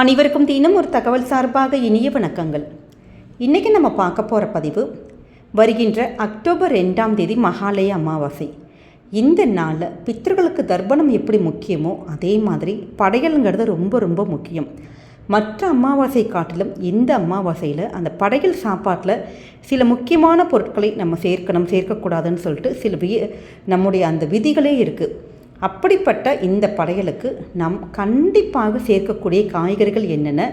அனைவருக்கும் தினம் ஒரு தகவல் சார்பாக இனிய வணக்கங்கள். இன்றைக்கி நம்ம பார்க்க போகிற பதிவு வருகின்ற அக்டோபர் ரெண்டாம் தேதி மகாலய அமாவாசை. இந்த நாளில் பித்தர்களுக்கு தர்ப்பணம் எப்படி முக்கியமோ அதே மாதிரி படையலுங்கிறது ரொம்ப ரொம்ப முக்கியம். மற்ற அமாவாசை காட்டிலும் இந்த அமாவாசையில் அந்த படையல் சாப்பாட்டில் சில முக்கியமான பொருட்களை நம்ம சேர்க்கணும் சேர்க்கக்கூடாதுன்னு சொல்லிட்டு சில வி நம்முடைய அந்த விதிகளே இருக்குது அப்படிப்பட்ட இந்த படையலுக்கு நாம் கண்டிப்பாக சேர்க்கக்கூடிய காய்கறிகள் என்னென்ன?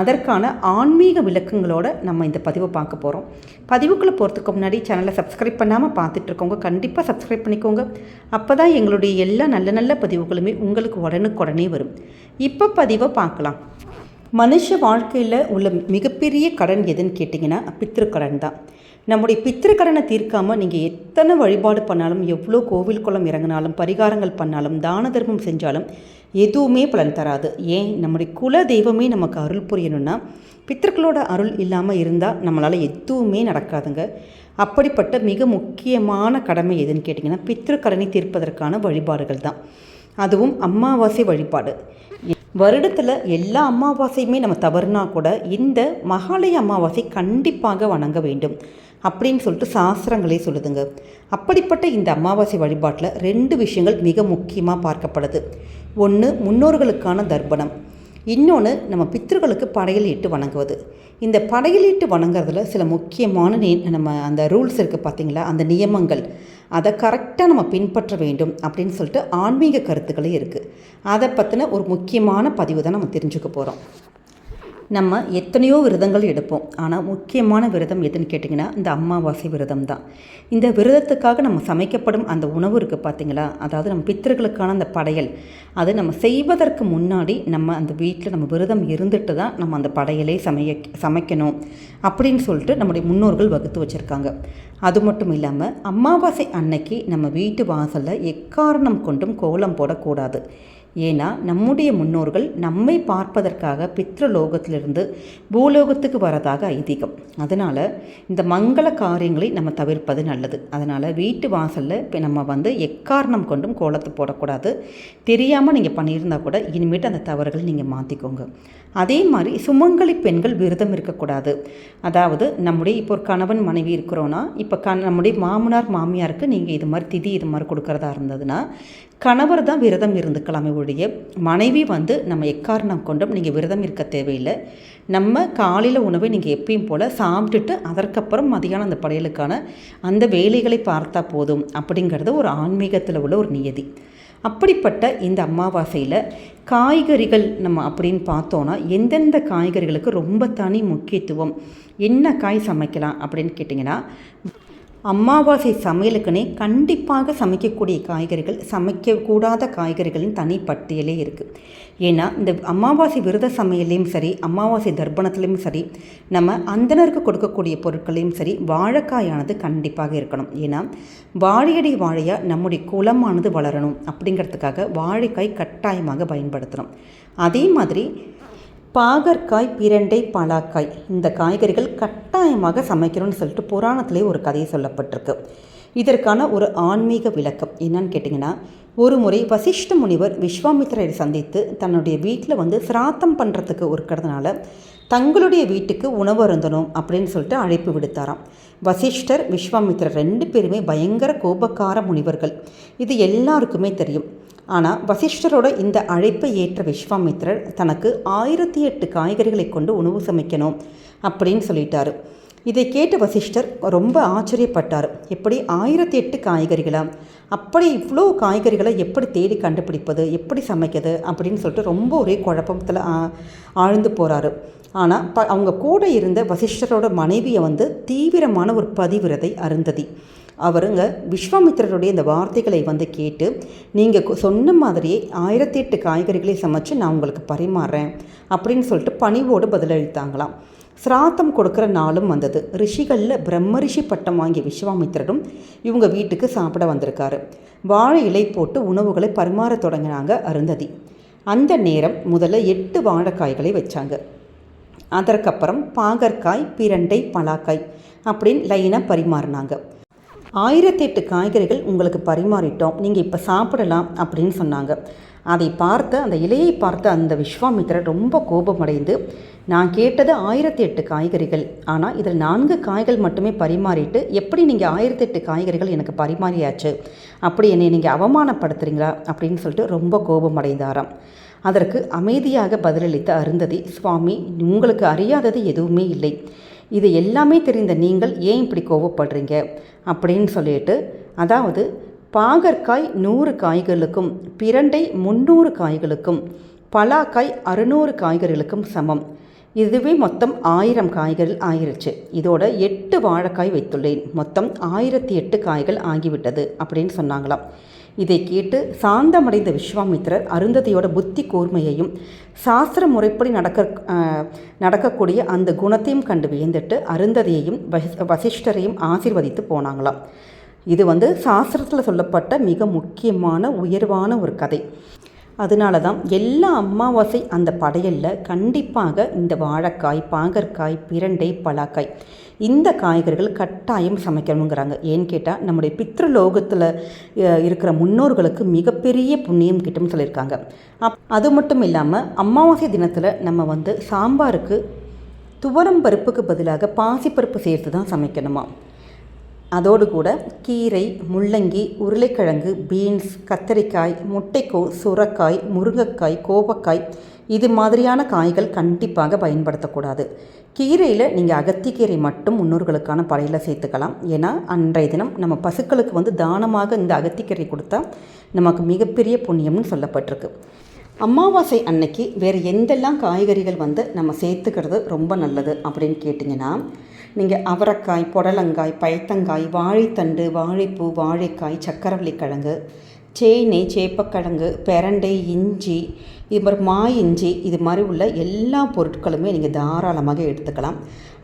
அதற்கான ஆன்மீக விளக்கங்களோட நம்ம இந்த பதிவை பார்க்க போகிறோம் பதிவுக்குள்ளே போகிறதுக்கு முன்னாடி சேனலை சப்ஸ்கிரைப் பண்ணாமல் பார்த்துட்ருக்கோங்க. கண்டிப்பாக சப்ஸ்கிரைப் பண்ணிக்கோங்க. அப்போ தான் எங்களுடைய எல்லா நல்ல நல்ல பதிவுகளுமே உங்களுக்கு உடனுக்குடனே வரும். இப்போ பதிவை பார்க்கலாம். மனுஷ வாழ்க்கையில் உள்ள மிகப்பெரிய கடன் எதுன்னு கேட்டிங்கன்னா பித்திருக்கடன் தான் நம்முடைய பித்திருக்கடனை தீர்க்காமல் நீங்கள் எத்தனை வழிபாடு பண்ணாலும் எவ்வளோ கோவில் குளம் இறங்கினாலும் பரிகாரங்கள் பண்ணாலும் தான தர்மம் செஞ்சாலும் எதுவுமே பலன் தராது. ஏன்? நம்முடைய குல தெய்வமே நமக்கு அருள் புரியணும்னா பித்தர்களோட அருள் இல்லாமல் இருந்தால் நம்மளால் எதுவுமே நடக்காதுங்க. அப்படிப்பட்ட மிக முக்கியமான கடமை எதுன்னு கேட்டிங்கன்னா பித்திருக்கடனை தீர்ப்பதற்கான வழிபாடுகள் தான். அதுவும் அமாவாசை வழிபாடு. வருடத்தில் எல்லா அமாவாசையுமே நம்ம தவறுனா கூட இந்த மகாலய அமாவாசை கண்டிப்பாக வணங்க வேண்டும். அப்படின்னு சொல்லிட்டு சாஸ்திரங்களே சொல்லுதுங்க. அப்படிப்பட்ட இந்த அமாவாசை வழிபாட்டில் ரெண்டு விஷயங்கள் மிக முக்கியமாக பார்க்கப்படுது ஒன்று முன்னோர்களுக்கான தர்ப்பணம். இன்னொன்று நம்ம பித்தர்களுக்கு படையலிட்டு வணங்குவது. இந்த படையலிட்டு வணங்குறதுல சில முக்கியமான நே நம்ம அந்த ரூல்ஸ் இருக்குது பார்த்தீங்களா அந்த நியமங்கள். அதை கரெக்டாக நம்ம பின்பற்ற வேண்டும் அப்படின்னு சொல்லிட்டு ஆன்மீக கருத்துக்களே இருக்குது அதை பற்றின ஒரு முக்கியமான பதிவு தான் நம்ம தெரிஞ்சுக்க போகிறோம் நம்ம எத்தனையோ விரதங்கள் எடுப்போம். ஆனால் முக்கியமான விரதம் எதுன்னு கேட்டிங்கன்னா இந்த அமாவாசை விரதம் தான். இந்த விரதத்துக்காக நம்ம சமைக்கப்படும் அந்த உணவு இருக்குது பார்த்தீங்களா அதாவது நம்ம பித்தர்களுக்கான அந்த படையல். அது நம்ம செய்வதற்கு முன்னாடி நம்ம அந்த வீட்டில் நம்ம விரதம் இருந்துட்டு தான் நம்ம அந்த படையலை சமைய சமைக்கணும் அப்படின்னு சொல்லிட்டு நம்முடைய முன்னோர்கள் வகுத்து வச்சுருக்காங்க. அது மட்டும் இல்லாமல் அமாவாசை அன்னைக்கு நம்ம வீட்டு வாசலில் எக்காரணம் கொண்டும் கோலம் போடக்கூடாது. ஏன்னா நம்முடைய முன்னோர்கள் நம்மை பார்ப்பதற்காக பித்ருலோகத்திலிருந்து பூலோகத்துக்கு வரதாக ஐதீகம். அதனால் இந்த மங்கள காரியங்களை நம்ம தவிர்ப்பது நல்லது. அதனால் வீட்டு வாசலில் இப்போ நம்ம வந்து எக்காரணம் கொண்டும் கோலத்தை போடக்கூடாது. தெரியாமல் நீங்கள் பண்ணியிருந்தால் கூட இனிமேட்டு அந்த தவறுகள் நீங்கள் மாற்றிக்கோங்க அதே மாதிரி சுமங்கலி பெண்கள் விரதம் இருக்கக்கூடாது. அதாவது நம்முடைய இப்போ ஒரு கணவன் மனைவி இருக்கிறோன்னா இப்போ க நம்முடைய மாமனார் மாமியாருக்கு நீங்கள் இது மாதிரி திதி இது மாதிரி கொடுக்குறதா இருந்ததுன்னா கணவர் தான் விரதம் இருந்துக்கலாமே ஒழிய மனைவி வந்து நம்ம எக்காரணம் கொண்டும் நீங்கள் விரதம் இருக்க தேவையில்லை. நம்ம காலையில் உணவை நீங்கள் எப்பயும் போல் சாப்பிட்டுட்டு அதற்கப்புறம் மதியானம் அந்த படையலுக்கான அந்த வேலைகளை பார்த்தா போதும் அப்படிங்கிறது ஒரு ஆன்மீகத்தில் உள்ள ஒரு நியதி. அப்படிப்பட்ட இந்த அமாவாசையில் காய்கறிகள் நம்ம அப்படின்னு பார்த்தோன்னா எந்தெந்த காய்கறிகளுக்கு ரொம்ப தனி முக்கியத்துவம் என்ன காய் சமைக்கலாம் அப்படின்னு கேட்டிங்கன்னா அமாவாசை சமையலுக்குனே கண்டிப்பாக சமைக்கக்கூடிய காய்கறிகள் சமைக்கக்கூடாத காய்கறிகளின் தனிப்பட்டியலே இருக்குது ஏன்னா இந்த அமாவாசை விரத சமையலையும் சரி அமாவாசை தர்ப்பணத்துலேயும் சரி நம்ம அந்தனருக்கு கொடுக்கக்கூடிய பொருட்களையும் சரி வாழைக்காயானது கண்டிப்பாக இருக்கணும். ஏன்னா வாழையடி வாழையாக நம்முடைய குலமானது வளரணும். அப்படிங்கிறதுக்காக வாழைக்காய் கட்டாயமாக பயன்படுத்தணும். அதே மாதிரி பாகற்காய் பிரண்டை பலாக்காய். இந்த காய்கறிகள் கட்டாயமாக சமைக்கணும்னு சொல்லிட்டு புராணத்திலே ஒரு கதை சொல்லப்பட்டிருக்கு. இதற்கான ஒரு ஆன்மீக விளக்கம் என்னன்னு கேட்டிங்கன்னா ஒரு முறை வசிஷ்ட முனிவர் விஸ்வாமித்திரரை சந்தித்து தன்னுடைய வீட்டில் வந்து சிராத்தம் பண்ணுறதுக்கு இருக்கிறதுனால தங்களுடைய வீட்டுக்கு உணவு அருந்தணும் அப்படின்னு சொல்லிட்டு அழைப்பு விடுத்தாராம். வசிஷ்டர் விஸ்வாமித்திரர் ரெண்டு பேருமே பயங்கர கோபக்கார முனிவர்கள். இது எல்லாருக்குமே தெரியும். ஆனால் வசிஷ்டரோட இந்த அழைப்பை ஏற்ற விஸ்வாமித்திரர் தனக்கு ஆயிரத்தி எட்டு காய்கறிகளை கொண்டு உணவு சமைக்கணும் அப்படின்னு சொல்லிட்டாரு. இதை கேட்ட வசிஷ்டர் ரொம்ப ஆச்சரியப்பட்டார். எப்படி ஆயிரத்தி எட்டு காய்கறிகளா? அப்படி இவ்வளோ காய்கறிகளை எப்படி தேடி கண்டுபிடிப்பது? எப்படி சமைக்கிறது? அப்படின்னு சொல்லிட்டு ரொம்ப ஒரே குழப்பத்தில் ஆழ்ந்து போகிறாரு ஆனால் ப அவங்க கூட இருந்த வசிஷ்டரோட மனைவியை வந்து தீவிரமான ஒரு பதிவிரதை அருந்ததி. அவருங்க விஸ்வாமித்திரருடைய இந்த வார்த்தைகளை வந்து கேட்டு நீங்கள் சொன்ன மாதிரியே ஆயிரத்தி எட்டு காய்கறிகளை சமைச்சு நான் உங்களுக்கு பரிமாறுறேன் அப்படின்னு சொல்லிட்டு பணிவோடு பதிலளித்தாங்களாம். சிராத்தம் கொடுக்குற நாளும் வந்தது. ரிஷிகளில் பிரம்ம ரிஷி பட்டம் வாங்கிய விஸ்வாமித்திரரும் இவங்க வீட்டுக்கு சாப்பிட வந்திருக்காரு. வாழை இலை போட்டு உணவுகளை பரிமாற தொடங்கினாங்க அருந்ததி. அந்த நேரம் முதல்ல எட்டு வாழைக்காய்களை வச்சாங்க. அதற்கப்புறம் பாகற்காய் பிரண்டை பலாக்காய் அப்படின்னு லைனாக பரிமாறினாங்க. ஆயிரத்தி எட்டு காய்கறிகள் உங்களுக்கு பரிமாறிட்டோம். நீங்கள் இப்போ சாப்பிடலாம் அப்படின்னு சொன்னாங்க. அதை பார்த்து அந்த இலையை பார்த்து அந்த விஸ்வாமித்திரர் ரொம்ப கோபமடைந்து நான் கேட்டது ஆயிரத்தி எட்டு காய்கறிகள். ஆனால் இதில் நான்கு காய்கள் மட்டுமே பரிமாறிட்டு எப்படி நீங்கள் ஆயிரத்தி எட்டு காய்கறிகள் எனக்கு பரிமாறியாச்சு? அப்படி என்னை நீங்கள் அவமானப்படுத்துகிறீங்களா அப்படின்னு சொல்லிட்டு ரொம்ப கோபமடைந்தாராம். அதற்கு அமைதியாக பதிலளித்த அருந்ததி சுவாமி உங்களுக்கு அறியாதது எதுவுமே இல்லை. இது எல்லாமே தெரிந்த நீங்கள் ஏன் இப்படி கோவப்படுறீங்க? அப்படின்னு சொல்லிட்டு அதாவது பாகற்காய் நூறு காய்களுக்கும் பிரண்டை முந்நூறு காய்களுக்கும் பலாக்காய் அறுநூறு காய்கறிகளுக்கும் சமம். இதுவே மொத்தம் ஆயிரம் காய்கள் ஆயிருச்சு. இதோட எட்டு வாழைக்காய் வைத்துள்ளேன். மொத்தம் ஆயிரத்தி எட்டு காய்கள் ஆகிவிட்டது அப்படின்னு சொன்னாங்களாம். இதை கேட்டு சாந்தமடைந்த விஸ்வாமித்திரர் அருந்ததியோட புத்தி கூர்மையையும் சாஸ்திர முறைப்படி நடக்க நடக்கக்கூடிய அந்த குணத்தையும் கண்டு வியந்துட்டு அருந்ததியையும் வசிஷ்டரையும் ஆசிர்வதித்து போனாங்களாம். இது வந்து சாஸ்திரத்தில் சொல்லப்பட்ட மிக முக்கியமான உயர்வான ஒரு கதை. அதனால தான் எல்லா அமாவாசை அந்த படையலில் கண்டிப்பாக இந்த வாழைக்காய் பாகற்காய் பிரண்டை பலாக்காய் இந்த காய்கறிகள் கட்டாயம் சமைக்கணுங்கிறாங்க. ஏன்னு கேட்டால் நம்முடைய பித்ருலோகத்தில் இருக்கிற முன்னோர்களுக்கு மிகப்பெரிய புண்ணியம் கிட்டும் சொல்லியிருக்காங்க. அப் அது மட்டும் இல்லாமல் அமாவாசை தினத்தில் நம்ம வந்து சாம்பாருக்கு துவரம் பருப்புக்கு பதிலாக பாசிப்பருப்பு சேர்த்து தான் சமைக்கணுமா? அதோடு கூட கீரை முள்ளங்கி உருளைக்கிழங்கு பீன்ஸ் கத்தரிக்காய் முட்டைக்கோஸ் சுரக்காய் முருங்கைக்காய் கோவக்காய் இது மாதிரியான காய்கள் கண்டிப்பாக பயன்படுத்தக்கூடாது. கீரையில் நீங்கள் அகத்திக்கீரை மட்டும் முன்னோர்களுக்கான படையில் சேர்த்துக்கலாம். ஏன்னா அன்றைய தினம் நம்ம பசுக்களுக்கு வந்து தானமாக இந்த அகத்திக்கீரை கொடுத்தா நமக்கு மிகப்பெரிய புண்ணியம்னு சொல்லப்பட்டிருக்கு. அமாவாசை அன்னைக்கு வேறு எந்தெல்லாம் காய்கறிகள் வந்து நம்ம சேர்த்துக்கிறது ரொம்ப நல்லது அப்படின்னு கேட்டிங்கன்னா நீங்கள் அவரைக்காய் புடலங்காய் பயத்தங்காய் வாழைத்தண்டு வாழைப்பூ வாழைக்காய் சக்கரவள்ளி கிழங்கு சேனை சேப்பக்கிழங்கு பெரண்டை இஞ்சி இது மாதிரி மா இஞ்சி இது மாதிரி உள்ள எல்லா பொருட்களுமே நீங்கள் தாராளமாக எடுத்துக்கலாம்.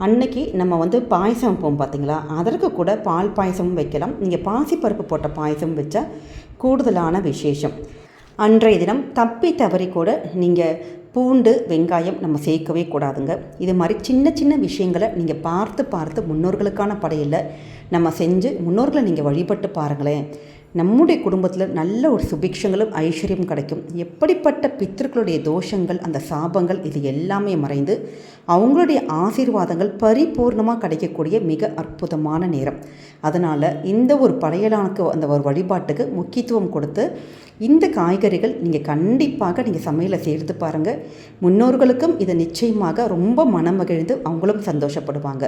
அன்னைக்கு நம்ம வந்து பாயசம் வைப்போம் பார்த்தீங்களா அதற்கு கூட பால் பாயசமும் வைக்கலாம். நீங்கள் பாசிப்பருப்பு போட்ட பாயசம் வச்சா கூடுதலான விசேஷம். அன்றைய தினம் தப்பி தவறி கூட நீங்கள் பூண்டு வெங்காயம் நம்ம சேர்க்கவே கூடாதுங்க. இது மாதிரி சின்ன சின்ன விஷயங்களை நீங்கள் பார்த்து பார்த்து முன்னோர்களுக்கான படையில் நம்ம செஞ்சு முன்னோர்களை நீங்கள் வழிபட்டு பாருங்களேன். நம்முடைய குடும்பத்தில் நல்ல ஒரு சுபிக்ஷங்களும் ஐஸ்வர்யம் கிடைக்கும். எப்படிப்பட்ட பித்தர்களுடைய தோஷங்கள் அந்த சாபங்கள் இது எல்லாமே மறைந்து அவங்களுடைய ஆசீர்வாதங்கள் பரிபூர்ணமாக கிடைக்கக்கூடிய மிக அற்புதமான நேரம். அதனால் இந்த ஒரு படையலானுக்கு அந்த ஒரு வழிபாட்டுக்கு முக்கியத்துவம் கொடுத்து இந்த காய்கறிகள் நீங்கள் கண்டிப்பாக நீங்கள் சமையலை சேர்த்து பாருங்கள் முன்னோர்களுக்கும் இதை நிச்சயமாக ரொம்ப மனமகிழ்ந்து அவங்களும் சந்தோஷப்படுவாங்க.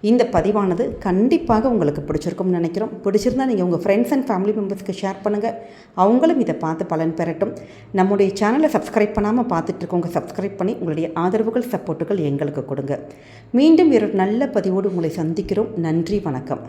இந்த பதிவானது கண்டிப்பாக உங்களுக்கு பிடிச்சிருக்கும்னு நினைக்கிறோம். பிடிச்சிருந்தால் நீங்கள் உங்கள் ஃப்ரெண்ட்ஸ் அண்ட் ஃபேமிலி மெம்பர்ஸ்க்கு ஷேர் பண்ணுங்கள் அவங்களும் இதை பார்த்து பலன் பெறட்டும். நம்முடைய சேனலை சப்ஸ்கிரைப் பண்ணாமல் பார்த்துட்ருக்கோங்க சப்ஸ்கிரைப் பண்ணி உங்களுடைய ஆதரவுகள் சப்போர்ட்டுகள் எங்களுக்கு கொடுங்க. மீண்டும் ஒரு நல்ல பதிவோடு உங்களை சந்திக்கிறோம். நன்றி வணக்கம்.